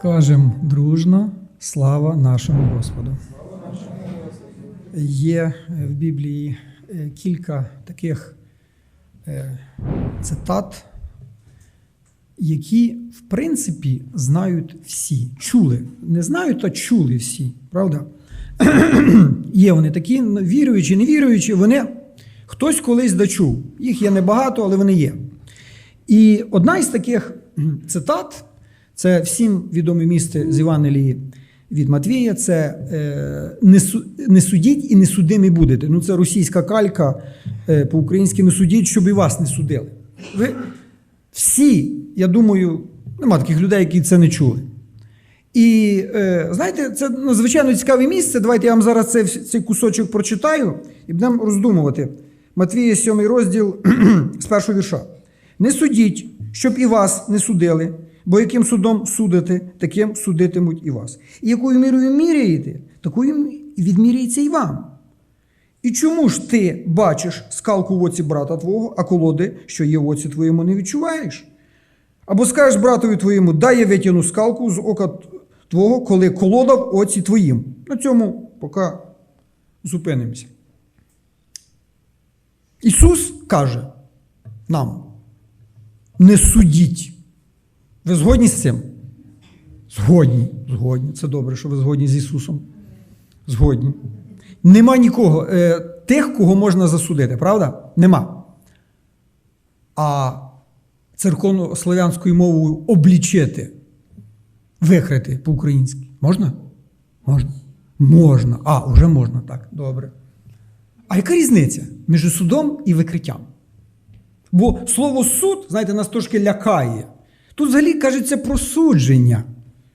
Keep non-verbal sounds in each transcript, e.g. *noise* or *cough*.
Скажем дружно, слава нашому Господу. Є в Біблії е, кілька таких е, цитат, які, в принципі, знають всі. Чули. Не знають, а чули всі, правда? є вони такі, ну, віруючі, не віруючі, вони хтось колись дочув. Їх є небагато, але вони є. І одна із таких цитат це всім відоме місце з Євангелії від Матвія. Це е, не, не судіть і не судимі будете. Ну, це російська калька е, по-українськи не судіть, щоб і вас не судили. Ви всі, я думаю, нема таких людей, які це не чули. І е, знаєте, це надзвичайно цікаве місце. Давайте я вам зараз цей, цей кусочок прочитаю і будемо роздумувати. Матвія, 7 розділ *clears throat* з першого вірша. Не судіть, щоб і вас не судили, бо яким судом судите, таким судитимуть і вас. І якою мірою міряєте, такою відміряється і вам. І чому ж ти бачиш скалку в оці брата твого, а колоди, що є в оці твоєму, не відчуваєш? Або скажеш братові твоєму, дай я витягну скалку з ока твого, коли колода в оці твоїм. На цьому поки зупинимося. Ісус каже нам: не судіть. Ви згодні з цим? Згодні. Згодні. Це добре, що ви згодні з Ісусом. Згодні. Нема нікого, е, тих, кого можна засудити, правда? Нема. А церковно-славянською мовою облічити, викрити по-українськи. Можна? Можна. Можна. А, вже можна, так. Добре. А яка різниця між судом і викриттям? Бо слово суд, знаєте, нас трошки лякає. Тут взагалі кажеться про судження.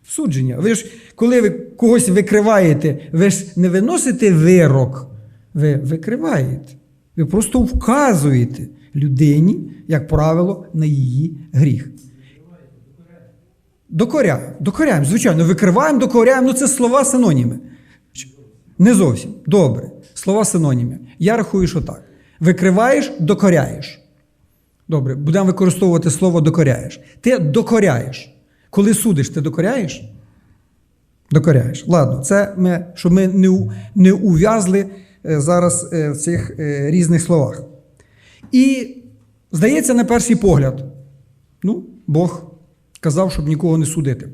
Судження. Ви ж, коли ви когось викриваєте, ви ж не виносите вирок, ви викриваєте. Ви просто вказуєте людині, як правило, на її гріх. Докоряємо, докоряємо, звичайно, викриваємо, докоряємо, ну це слова синоніми. Не зовсім. Добре. Слова синоніми. Я рахую, що так. Викриваєш, докоряєш. Добре, будемо використовувати слово докоряєш. Ти докоряєш. Коли судиш, ти докоряєш? Докоряєш. Ладно, це ми, щоб ми не, не ув'язли е, зараз е, в цих е, різних словах. І здається, на перший погляд, ну, Бог казав, щоб нікого не судити,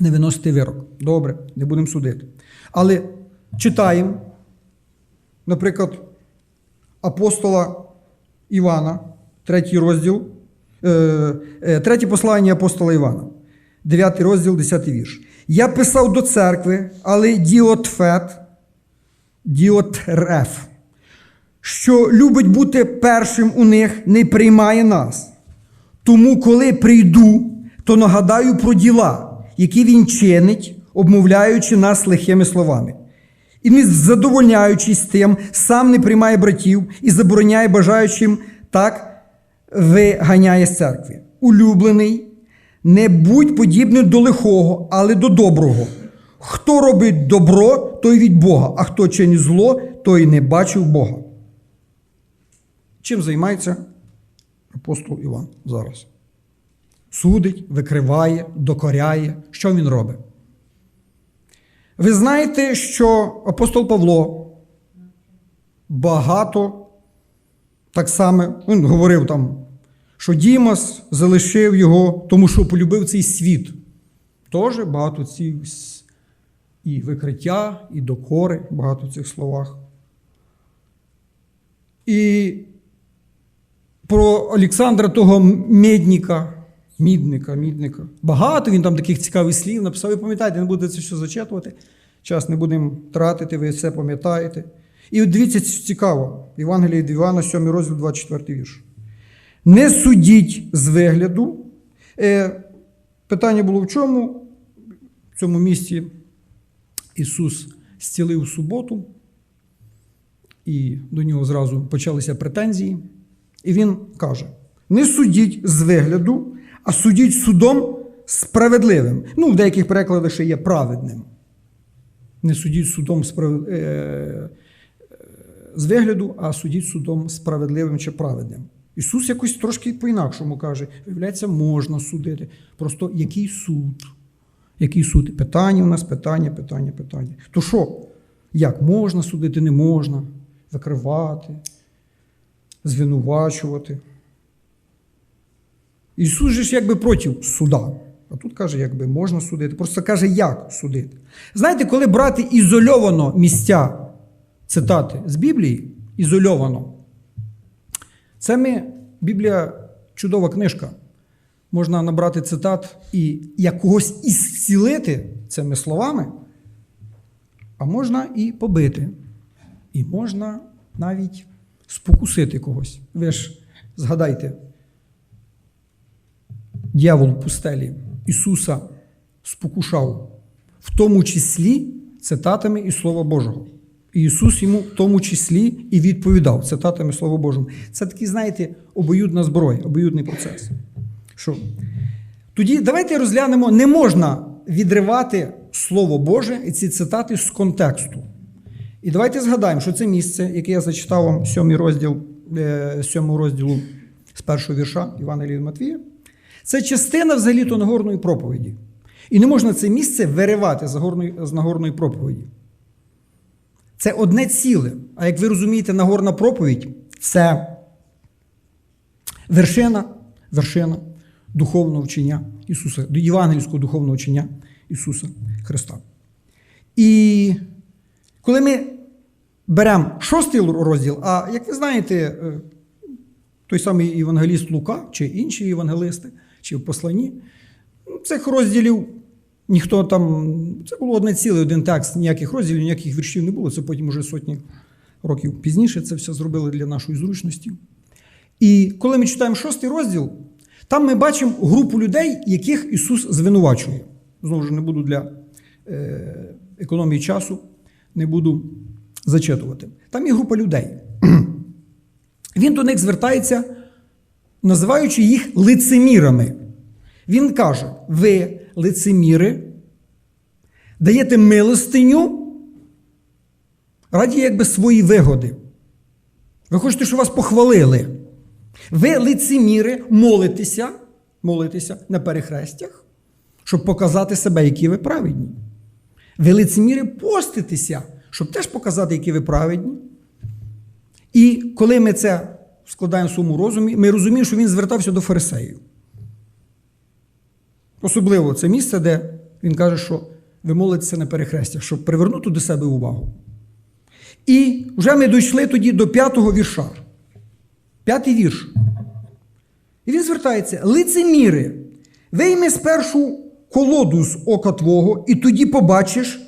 не виносити вирок. Добре, не будемо судити. Але читаємо, наприклад, апостола Івана, третій розділ, е, е, третє послання апостола Івана, 9 розділ, 10 вірш. Я писав до церкви, але Діотфет, Діотреф, що любить бути першим у них, не приймає нас. Тому, коли прийду, то нагадаю про діла, які він чинить, обмовляючи нас лихими словами. І не задовольняючись тим, сам не приймає братів і забороняє бажаючим так виганяє з церкви. Улюблений, не будь подібним до лихого, але до доброго. Хто робить добро, той від Бога, а хто чинить зло, той не бачив Бога. Чим займається апостол Іван зараз? Судить, викриває, докоряє. Що він робить? Ви знаєте, що апостол Павло багато так само він говорив там, що Дімас залишив його, тому що полюбив цей світ. Теж багато цих і викриття, і докори, багато в цих словах. І про Олександра того Медніка, Мідника, Мідника. Багато він там таких цікавих слів написав. Ви пам'ятаєте, не будете це все зачитувати. Час не будемо тратити, ви все пам'ятаєте. І от дивіться, цікаво. Євангеліє від Івана, 7 розділ, 24 вірш. Не судіть з вигляду. Е, питання було в чому? В цьому місці Ісус зцілив суботу, і до нього зразу почалися претензії. І він каже: не судіть з вигляду, а судіть судом справедливим. Ну, в деяких перекладах ще є праведним. Не судіть судом справ... з вигляду, а судіть судом справедливим чи праведним. Ісус якось трошки по-інакшому каже: виявляється, можна судити. Просто який суд? Який суд? Питання у нас, питання, питання, питання. То що? Як можна судити, не можна, викривати, звинувачувати. Ісус же ж якби проти суда. А тут каже, якби можна судити. Просто каже, як судити. Знаєте, коли брати ізольовано місця цитати з Біблії, ізольовано, це ми, Біблія чудова книжка. Можна набрати цитат і як когось ісцілити цими словами, а можна і побити. І можна навіть спокусити когось. Ви ж згадайте, дьявол пустелі Ісуса спокушав, в тому числі цитатами із Слова Божого. Ісус йому в тому числі і відповідав цитатами Слова Божого. Це такий, знаєте, обоюдна зброя, обоюдний процес. Що? Тоді давайте розглянемо, не можна відривати Слово Боже і ці цитати з контексту. І давайте згадаємо, що це місце, яке я зачитав вам сьомий розділ, е, розділу з першого вірша Івангелія від Матвія, це частина взагалі-то Нагорної проповіді. І не можна це місце виривати з Нагорної проповіді. Це одне ціле. А як ви розумієте, Нагорна проповідь це вершина, вершина духовного вчення Ісуса, євангельського духовного вчення Ісуса Христа. І коли ми беремо шостий розділ, а як ви знаєте, е, той самий Євангеліст Лука чи інші євангелисти, чи в посланні, ну, цих розділів ніхто там. Це було одне ціле, один текст, ніяких розділів, ніяких віршів не було. Це потім уже сотні років пізніше це все зробили для нашої зручності. І коли ми читаємо шостий розділ, там ми бачимо групу людей, яких Ісус звинувачує. Знову ж не буду для е, економії часу, не буду зачитувати. Там є група людей. *clears throat* Він до них звертається, називаючи їх лицемірами. Він каже: ви, лицеміри, даєте милостиню раді якби свої вигоди. Ви хочете, щоб вас похвалили. Ви, лицеміри, молитеся, молитеся на перехрестях, щоб показати себе, які ви праведні. Ви, лицеміри, поститеся, щоб теж показати, які ви праведні. І коли ми це складаємо в своєму розумі, ми розуміємо, що він звертався до фарисеїв. Особливо це місце, де він каже, що ви молитеся на перехрестях, щоб привернути до себе увагу. І вже ми дійшли тоді до п'ятого вірша. П'ятий вірш. І він звертається: лицеміри, вийми спершу колоду з ока твого, і тоді побачиш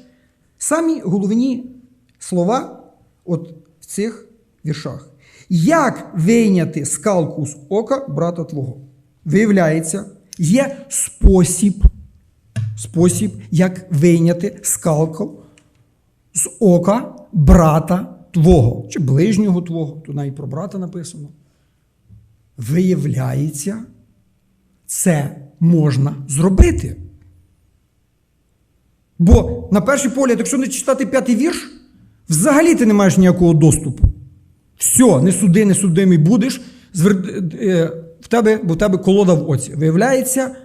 самі головні слова от в цих віршах. Як вийняти скалку з ока брата твого? Виявляється, є спосіб, спосіб, як вийняти скалку з ока брата твого, чи ближнього твого, тут навіть про брата написано. Виявляється, це можна зробити. Бо, на перший погляд, якщо не читати п'ятий вірш, взагалі ти не маєш ніякого доступу. Все, не суди, не судимий будеш, звер... в тебе, бо в тебе колода в оці. Виявляється,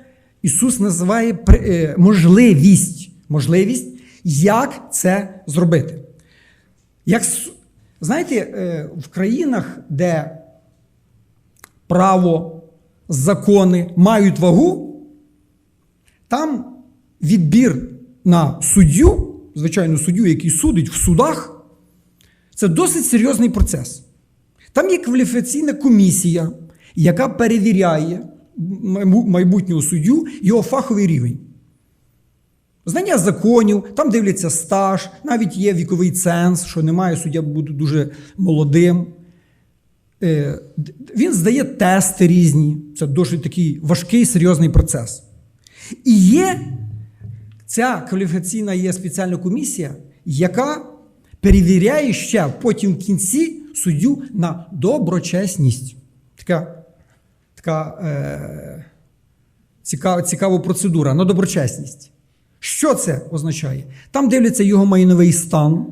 Ісус називає е, можливість, можливість, як це зробити. Як, знаєте, е, в країнах, де право, закони мають вагу, там відбір на суддю, звичайно, суддю, який судить в судах, це досить серйозний процес. Там є кваліфікаційна комісія, яка перевіряє майбу- майбутнього суддю його фаховий рівень. Знання законів, там дивляться стаж, навіть є віковий ценз, що немає суддя бути дуже молодим. Е, Він здає тести різні. Це досить такий важкий, серйозний процес. І є ця кваліфікаційна є спеціальна комісія, яка перевіряє ще потім в кінці суддю на доброчесність. Така, така е, цікава, цікава процедура на доброчесність. Що це означає? Там дивляться його майновий стан.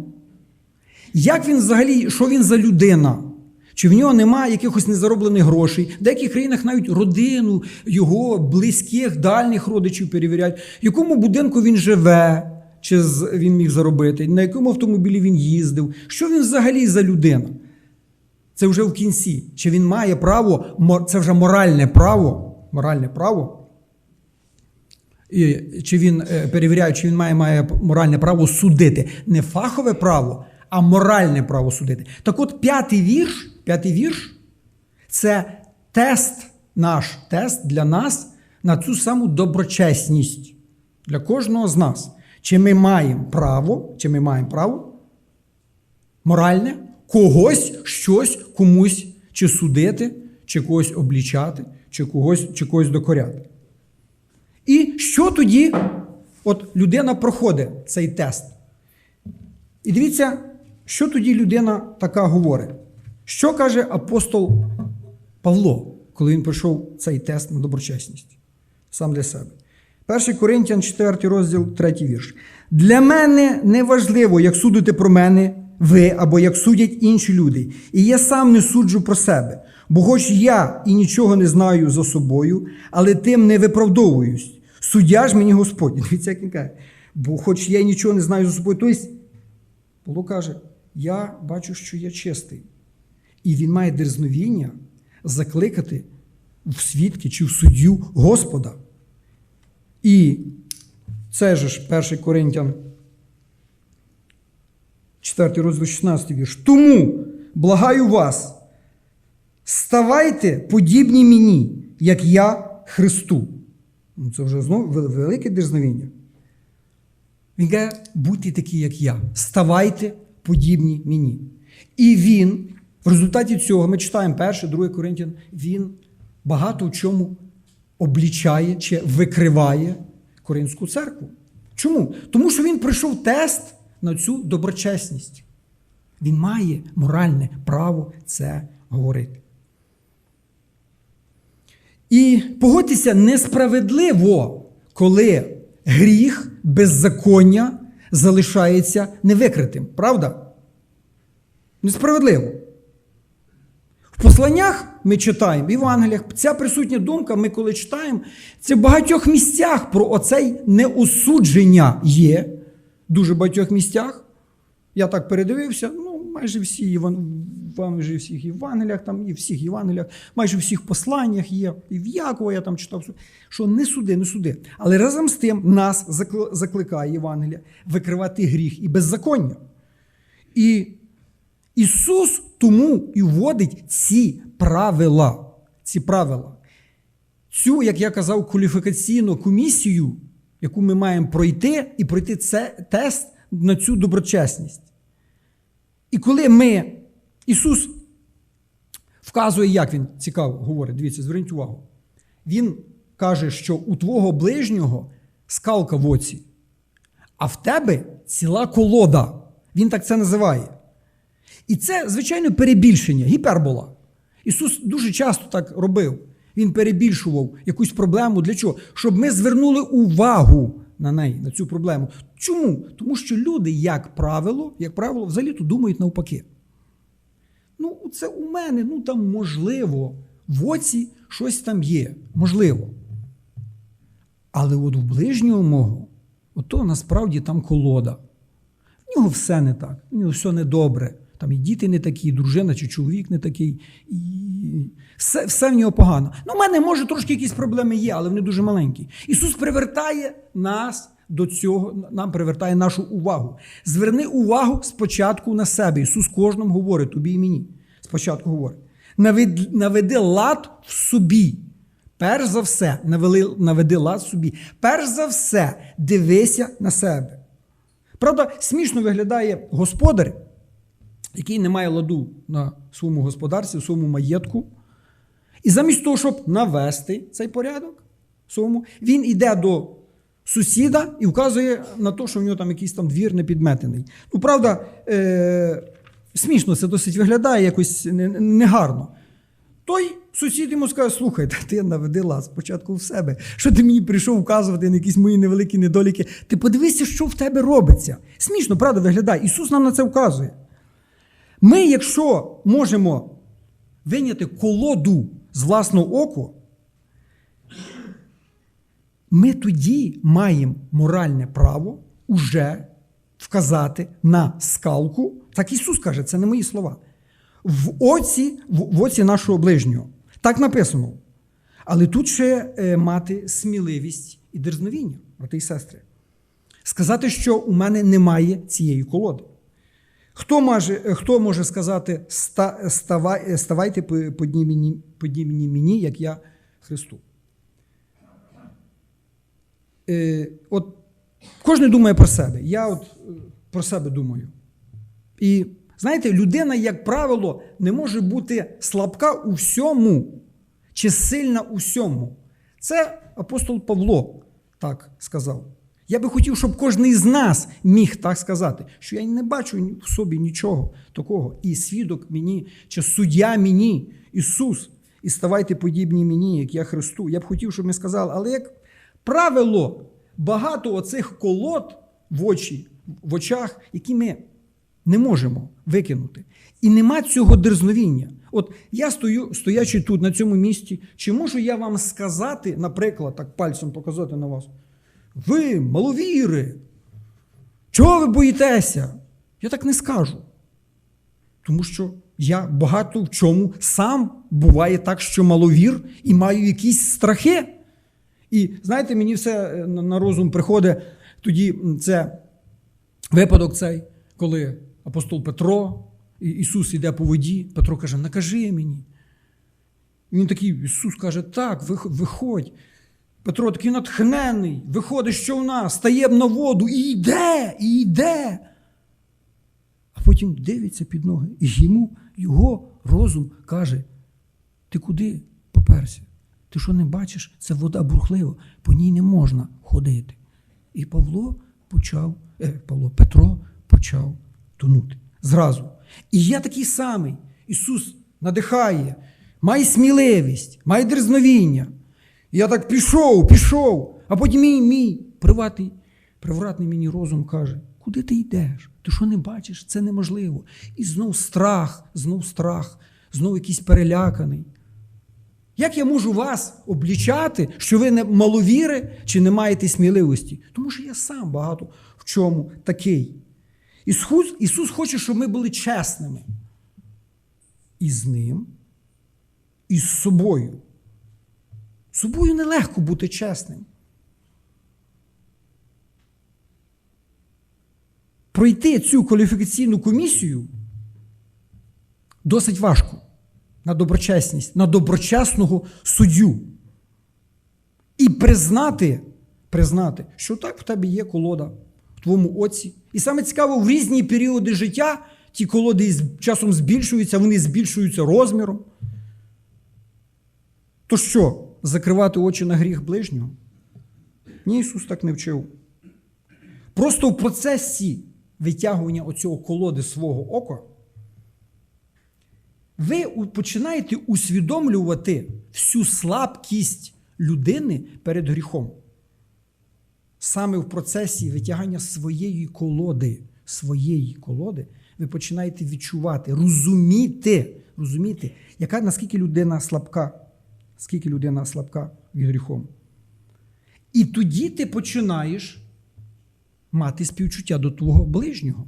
Як він взагалі, що він за людина? чи в нього немає якихось незароблених грошей. В деяких країнах навіть родину, його близьких, дальніх родичів перевіряють, в якому будинку він живе, чи він міг заробити, на якому автомобілі він їздив, що він взагалі за людина. Це вже в кінці. Чи він має право, це вже моральне право, моральне право. І, чи він е, перевіряє, чи він має, має моральне право судити. Не фахове право, а моральне право судити. Так от п'ятий вірш, п'ятий вірш це тест, наш тест для нас на цю саму доброчесність для кожного з нас. Чи ми маємо право, чи ми маємо право моральне когось, щось, комусь чи судити, чи когось облічати, чи когось, чи когось докоряти. І що тоді от людина проходить цей тест? І дивіться, що тоді людина така говорить. Що каже апостол Павло, коли він пройшов цей тест на доброчесність сам для себе? 1 Коринтян, 4 розділ, 3 вірш. Для мене не важливо, як судите про мене ви або як судять інші люди. І я сам не суджу про себе. Бо хоч я і нічого не знаю за собою, але тим не виправдовуюсь. Суддя ж мені Господь. *laughs* Дивіться, як він каже. Бо хоч я і нічого не знаю за собою. Тобто, Павло каже, я бачу, що я чистий. І він має дерзновіння закликати в свідки чи в суддю Господа. І це ж 1 Коринтян, 4 розділ 16 вірш. Тому благаю вас, ставайте подібні мені, як я Христу. Ну, Це вже знову велике дерзновіння. Він каже, будьте такі, як я. Ставайте подібні мені. І він, в результаті цього, ми читаємо 1, 2 Коринтян, він багато в чому облічає чи викриває Коринську церкву. Чому? Тому що він пройшов тест на цю доброчесність. Він має моральне право це говорити. І погодьтеся, несправедливо, коли гріх, беззаконня залишається невикритим. Правда? Несправедливо. В посланнях ми читаємо, в Євангеліях, ця присутня думка, ми коли читаємо, це в багатьох місцях про оцей неосудження є. Дуже багатьох місцях. Я так передивився, ну, майже всі майже всіх Євангеліях, там і всіх Євангеліях, майже всіх посланнях є, і в Якова я там читав, що не суди, не суди. Але разом з тим нас закликає Євангелія викривати гріх і беззаконня. І Ісус тому і вводить ці правила. Ці правила. Цю, як я казав, кваліфікаційну комісію, яку ми маємо пройти, і пройти це тест на цю доброчесність. І коли ми, Ісус вказує, як Він цікаво говорить, дивіться, зверніть увагу. Він каже, що у твого ближнього скалка в оці, а в тебе ціла колода. Він так це називає. І це, звичайно, перебільшення, гіпербола. Ісус дуже часто так робив. Він перебільшував якусь проблему. Для чого? Щоб ми звернули увагу на неї, на цю проблему. Чому? Тому що люди, як правило, як правило, взагалі-то думають навпаки. Ну, це у мене, ну там можливо, в оці щось там є. Можливо. Але от у ближнього мого, ото насправді там колода. В нього все не так, в нього все недобре. Там і діти не такі, і дружина чи чоловік не такий, і все, все в нього погано. Ну, в мене може трошки якісь проблеми є, але вони дуже маленькі. Ісус привертає нас до цього, нам привертає нашу увагу. Зверни увагу спочатку на себе. Ісус кожному говорить, тобі і мені. Спочатку говорить. Наведи, лад в собі. Перш за все, навели, наведи лад собі. Перш за все, дивися на себе. Правда, смішно виглядає господар, який не має ладу на своєму господарстві, в своєму маєтку. І замість того, щоб навести цей порядок своєму, він йде до сусіда і вказує на те, що в нього там якийсь там двір не підметений. Ну, правда, е- смішно це досить виглядає якось негарно. Той сусід йому скаже: слухай, ти наведи лад спочатку в себе. Що ти мені прийшов вказувати на якісь мої невеликі недоліки? Ти подивися, що в тебе робиться. Смішно, правда, виглядає. Ісус нам на це вказує. Ми, якщо можемо виняти колоду з власного оку, ми тоді маємо моральне право уже вказати на скалку. Так Ісус каже, це не мої слова. В оці, в, в оці нашого ближнього. Так написано. Але тут ще е, мати сміливість і дерзновіння, брати і сестри. Сказати, що у мене немає цієї колоди. Хто може, е, хто може сказати, е, ставайте по- подібні, подібні мені, як я Христу? Е, от кожен думає про себе. Я от е, про себе думаю. І знаєте, людина, як правило, не може бути слабка у всьому чи сильна у всьому. Це апостол Павло так сказав. Я би хотів, щоб кожен із нас міг так сказати, що я не бачу в собі нічого такого. І свідок мені, чи суддя мені, Ісус, і ставайте подібні мені, як я Христу. Я б хотів, щоб ми сказали, але як правило, багато оцих колод в очі, в очах, які ми не можемо викинути. І нема цього дерзновіння. От я стою, стоячи тут, на цьому місці, чи можу я вам сказати, наприклад, так пальцем показати на вас? Ви маловіри. Чого ви боїтеся? Я так не скажу. Тому що я багато в чому сам буває так, що маловір і маю якісь страхи. І знаєте, мені все е, на розум приходить тоді це випадок цей, коли апостол Петро, Ісус йде по воді, Петро каже: Накажи мені. І Він такий, Ісус каже, так, виходь. Петро такий натхнений, виходить, що в нас, стає на воду і йде, і йде. А потім дивиться під ноги, і йому його розум каже: Ти куди поперся? Ти що не бачиш? Це вода бурхлива, по ній не можна ходити. І Павло почав, е, Павло, Петро почав тонути зразу. І я такий самий. Ісус надихає, має сміливість, має дерзновіння. Я так пішов, пішов, а потім мій, мій приватний, привратний мені розум каже: куди ти йдеш? Ти що не бачиш? Це неможливо. І знов страх, знов страх, знов якийсь переляканий. Як я можу вас облічати, що ви не маловіри чи не маєте сміливості? Тому що я сам багато в чому такий. Ісус, Ісус хоче, щоб ми були чесними. І з ним, і з собою. Собою нелегко бути чесним. Пройти цю кваліфікаційну комісію досить важко на доброчесність, на доброчесного суддю. І признати, признати, що так в тебе є колода в твоєму оці. І саме цікаво, в різні періоди життя ті колоди часом збільшуються, вони збільшуються розміром. То що, закривати очі на гріх ближнього? Ні, Ісус так не вчив. Просто в процесі витягування оцього колоди свого ока ви починаєте усвідомлювати всю слабкість людини перед гріхом. Саме в процесі витягання своєї колоди, своєї колоди, ви починаєте відчувати, розуміти, розуміти, яка, наскільки людина слабка, скільки людина слабка від гріхом. І тоді ти починаєш мати співчуття до твого ближнього.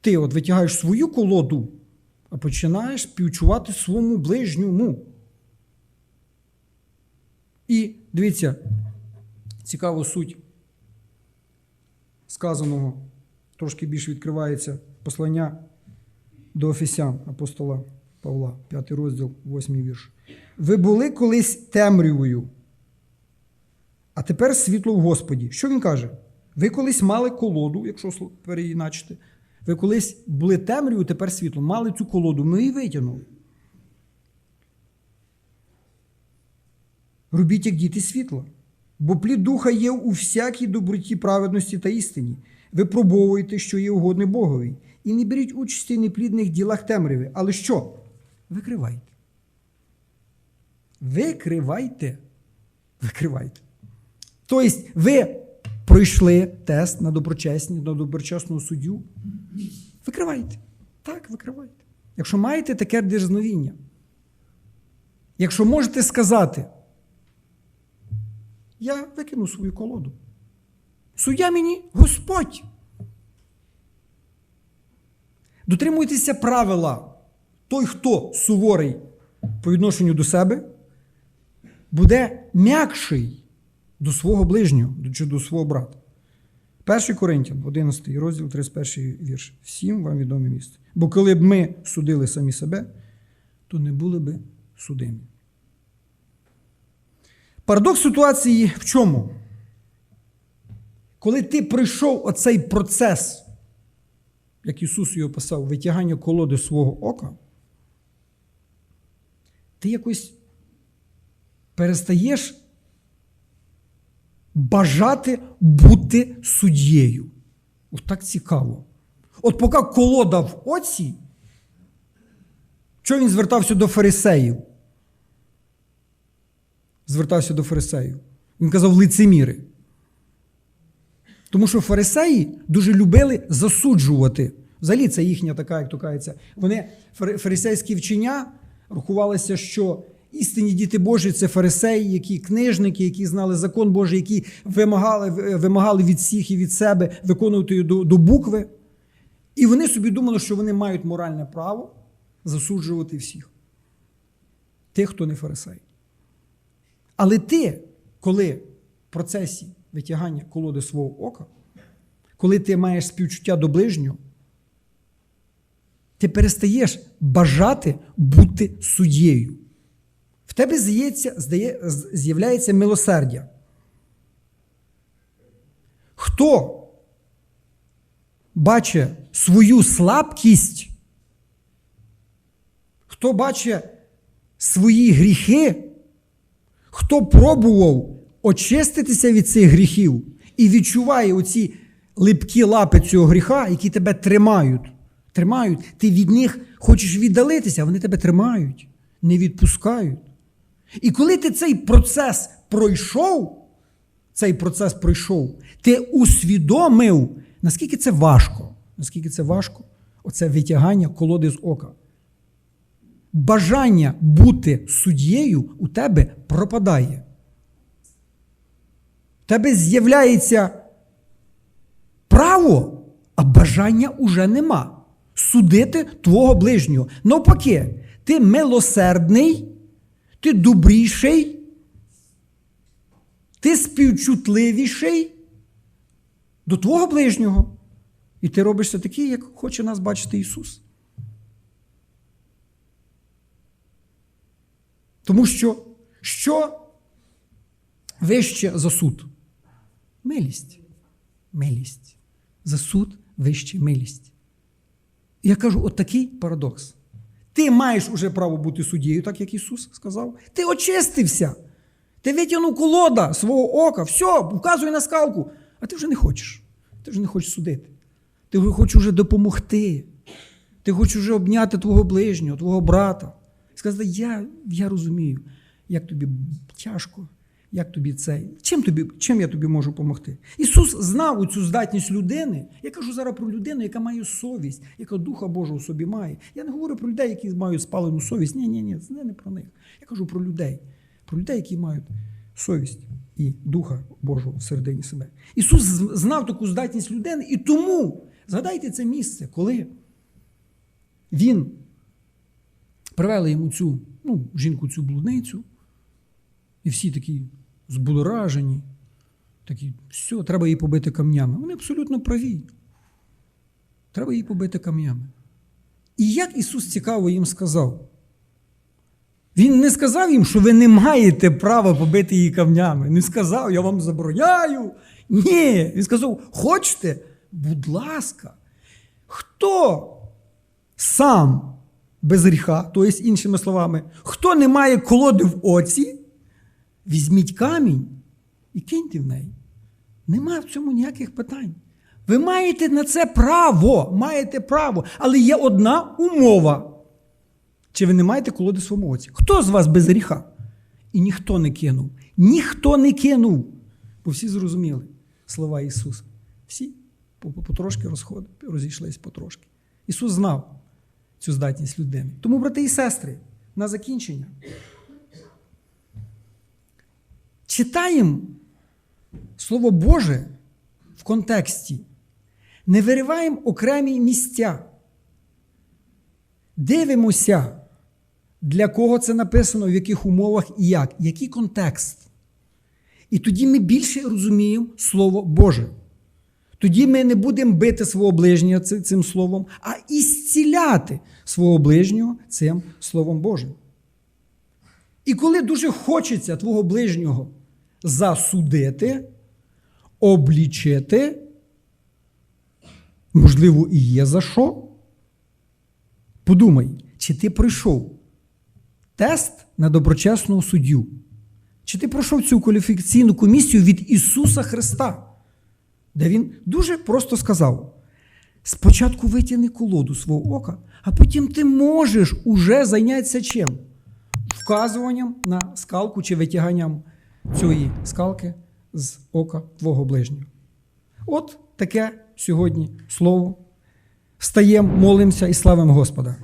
Ти от витягаєш свою колоду, а починаєш співчувати своєму ближньому. І дивіться, цікаву суть сказаного, трошки більше відкривається послання до Офісян апостола Павла, 5 розділ, 8 вірш. Ви були колись темрявою, а тепер світло в Господі. Що він каже? Ви колись мали колоду, якщо переіначити. Ви колись були темрявою, тепер світло. Мали цю колоду, ми її витягнули. Робіть, як діти світла. Бо плід духа є у всякій доброті, праведності та істині. Випробовуйте, що є угодне Богові. І не беріть участі в неплідних ділах темряви. Але що? Викривайте. Викривайте. Викривайте. Тобто, ви пройшли тест на доброчесність, на доброчесного суддю. Викривайте. Так, викривайте. якщо маєте таке дерзновіння, якщо можете сказати, я викину свою колоду. Суддя мені Господь. Дотримуйтеся правила. Той, хто суворий по відношенню до себе, буде м'якший до свого ближнього чи до свого брата. 1 Коринтян, 11 розділ, 31 вірш. Всім вам відоме місце. Бо коли б ми судили самі себе, то не були б судимі. Парадокс ситуації в чому? Коли ти пройшов оцей процес, як Ісус його писав, витягання колоди свого ока, ти якось перестаєш бажати бути суддєю. От так цікаво. От поки колода в оці, що він звертався до фарисеїв? Звертався до фарисеїв. Він казав лицеміри. Тому що фарисеї дуже любили засуджувати. Взагалі, це їхня така, як то кажеться. Вони фарисейські вчення рахувалися, що істинні діти Божі це фарисеї, які книжники, які знали закон Божий, які вимагали вимагали від всіх і від себе виконувати до, до букви. І вони собі думали, що вони мають моральне право засуджувати всіх. Тих, хто не фарисей. Але ти, коли в процесі витягання колоди свого ока, коли ти маєш співчуття до ближнього, ти перестаєш бажати бути суддєю. В тебе з'являється, милосердя. Хто бачить свою слабкість, хто бачить свої гріхи, хто пробував очиститися від цих гріхів і відчуває оці липкі лапи цього гріха, які тебе тримають. Тримають. Ти від них хочеш віддалитися, вони тебе тримають, не відпускають. І коли ти цей процес пройшов, цей процес пройшов, ти усвідомив, наскільки це важко, наскільки це важко, оце витягання колоди з ока. Бажання бути суддєю у тебе пропадає. У тебе з'являється право, а бажання уже нема. Судити твого ближнього. Навпаки, ти милосердний, ти добріший, ти співчутливіший до твого ближнього. І ти робишся такий, як хоче нас бачити Ісус. Тому що що вище за суд? Милість. Милість. За суд вище милість. Я кажу: от такий парадокс. Ти маєш уже право бути суддєю, так як Ісус сказав. Ти очистився. Ти витягнув колода свого ока, все, вказує на скалку. А ти вже не хочеш. Ти вже не хочеш судити. Ти хочеш вже допомогти. Ти хочеш вже обняти твого ближнього, твого брата. Сказати, я я розумію, як тобі тяжко, як тобі це, чим тобі, чим я тобі можу допомогти. Ісус знав цю здатність людини. Я кажу зараз про людину, яка має совість, яка Духа Божого в собі має. Я не говорю про людей, які мають спалену совість. Ні, ні, ні, це не про них. Я кажу про людей, про людей, які мають совість і Духа Божого в середині себе. Ісус знав таку здатність людини, і тому згадайте це місце, коли Він привели йому цю ну, жінку, цю блудницю, і всі такі збудоражені, такі, все, треба її побити камнями. Вони абсолютно праві. Треба її побити камнями. І як Ісус цікаво їм сказав? Він не сказав їм, що ви не маєте права побити її камнями. Не сказав, я вам забороняю. Ні. Він сказав: хочете? Будь ласка, хто сам без гріха, тобто, іншими словами, хто не має колоди в оці, візьміть камінь і киньте в неї. Нема в цьому ніяких питань. Ви маєте на це право, маєте право, але є одна умова. Чи ви не маєте колоди в своєму оці? Хто з вас без гріха? І ніхто не кинув. Ніхто не кинув. Бо всі зрозуміли слова Ісуса. Всі потрошки розходили, розійшлись потрошки. Ісус знав цю здатність людини. Тому, брати і сестри, на закінчення. Читаємо Слово Боже в контексті. Не вириваємо окремі місця. Дивимося, для кого це написано, в яких умовах і як, який контекст. І тоді ми більше розуміємо Слово Боже. Тоді ми не будемо бити свого ближнього цим словом, а ісціляти свого ближнього цим Словом Божим. І коли дуже хочеться твого ближнього засудити, облічити, можливо, і є за що. Подумай, чи ти пройшов тест на доброчесного суддю? Чи ти пройшов цю кваліфікаційну комісію від Ісуса Христа, де Він дуже просто сказав: спочатку витягни колоду свого ока, а потім ти можеш уже зайнятися чим? Вказуванням на скалку чи витяганням цієї скалки з ока твого ближнього. От таке сьогодні слово. Встаємо, молимося і славимо Господа.